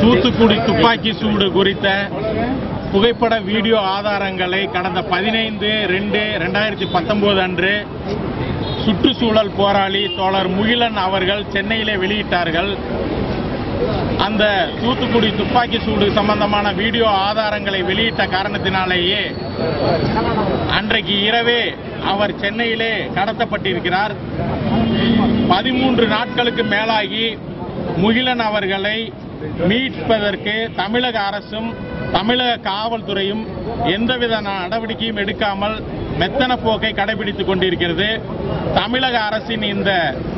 தூத்துக்குடி துப்பாக்கி சூடு குறித்த புகைப்பட வீடியோ ஆதாரங்களை கடந்த பதினைந்து ரெண்டு ரெண்டாயிரத்தி பத்தொன்பது அன்று சுற்றுச்சூழல் போராளி தோழர் முகிலன் அவர்கள் சென்னையிலே வெளியிட்டார்கள். அந்த தூத்துக்குடி துப்பாக்கி சூடு சம்பந்தமான வீடியோ ஆதாரங்களை வெளியிட்ட காரணத்தினாலேயே அன்றைக்கு இரவே அவர் சென்னையிலே கடத்தப்பட்டிருக்கிறார். பதிமூன்று நாட்களுக்கு மேலாகி முகிலன் அவர்களை மீட்பதற்கு தமிழக அரசும் தமிழக காவல்துறையும் எந்தவித நடவடிக்கையும் எடுக்காமல் மெத்தன போக்கை கடைபிடித்துக் கொண்டிருக்கிறது. தமிழக அரசின் இந்த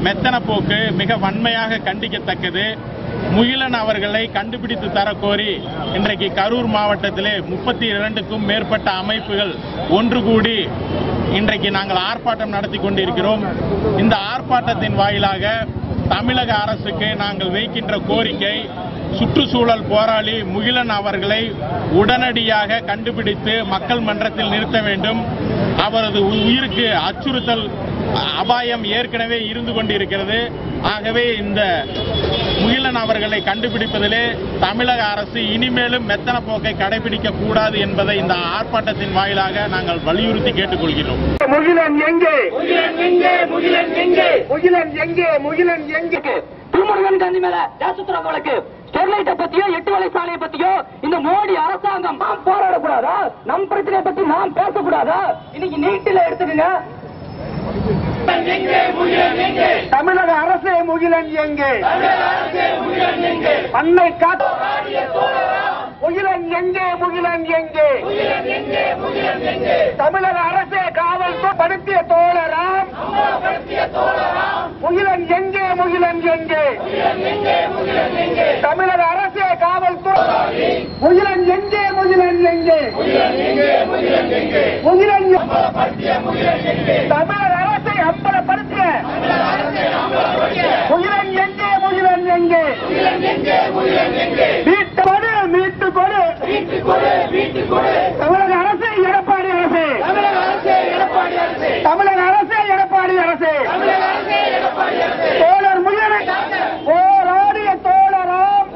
மெத்தன போக்கு மிக வன்மையாக கண்டிக்கத்தக்கது. முகிலன் அவர்களை கண்டுபிடித்து தரக்கோரி இன்றைக்கு கரூர் மாவட்டத்திலே முப்பத்தி இரண்டுக்கும் மேற்பட்ட அமைப்புகள் ஒன்று கூடி இன்றைக்கு நாங்கள் ஆர்ப்பாட்டம் நடத்தி கொண்டிருக்கிறோம். இந்த ஆர்ப்பாட்டத்தின் வாயிலாக தமிழக அரசுக்கு நாங்கள் வைக்கின்ற கோரிக்கை சுற்றுச்சூழல் போராளி முகிலன் அவர்களை உடனடியாக கண்டுபிடித்து மக்கள் மன்றத்தில் நிறுத்த வேண்டும். அவரது உயிருக்கு அச்சுறுத்தல் அபாயம் ஏற்கனவே இருந்து கொண்டிருக்கிறது. ஆகவே இந்த முகிலன் அவர்களை கண்டுபிடிப்பதிலே தமிழக அரசு இனிமேலும் மெத்தன போக்கை கடைபிடிக்க கூடாது என்பதை இந்த ஆர்ப்பாட்டத்தின் வாயிலாக நாங்கள் வலியுறுத்தி கேட்டுக்கொள்கிறோம். முகிலன் எங்கே? முகிலன் எங்கே? முகிலன் எங்கே? முகிலன் எங்கே? முகிலன் எங்கே? திருமுருகன் காந்தி மேல தேசத்துறவு வழக்கு. ஸ்டெர்லைட்டை பத்தியோ எட்டு வழி சாலையை பத்தியோ இந்த மோடி அரசாங்கம் நாம் போராடக்கூடாதா? நம் பிரச்சனையை பத்தி நாம் பேசக்கூடாதா? இன்னைக்கு நீட்டில எடுத்துக்கங்க. தமிழக அரசே முகிலன் எங்கே அன்னை காத்து முகிலன் எங்கே முகிலன் எங்கே தமிழக அரசே காவல் படுத்திய தோழராம். முகிலன் எங்கே முகிலன் எங்கே தமிழக அரசே காவல் முகிலன் எங்கே முகிலன் எங்கே முகிலன் தமிழக மீட்டு கொடு தமிழக அரசு எடப்பாடி அரசு. தமிழக அரசு எடப்பாடி அரசு. தோழர் முயலை போராடிய தோழராம்.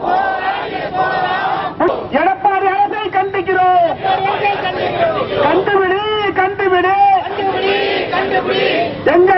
எடப்பாடி அரசை கண்டிக்கிறோம். கண்டுபிடி கண்டுபிடி. எங்கள்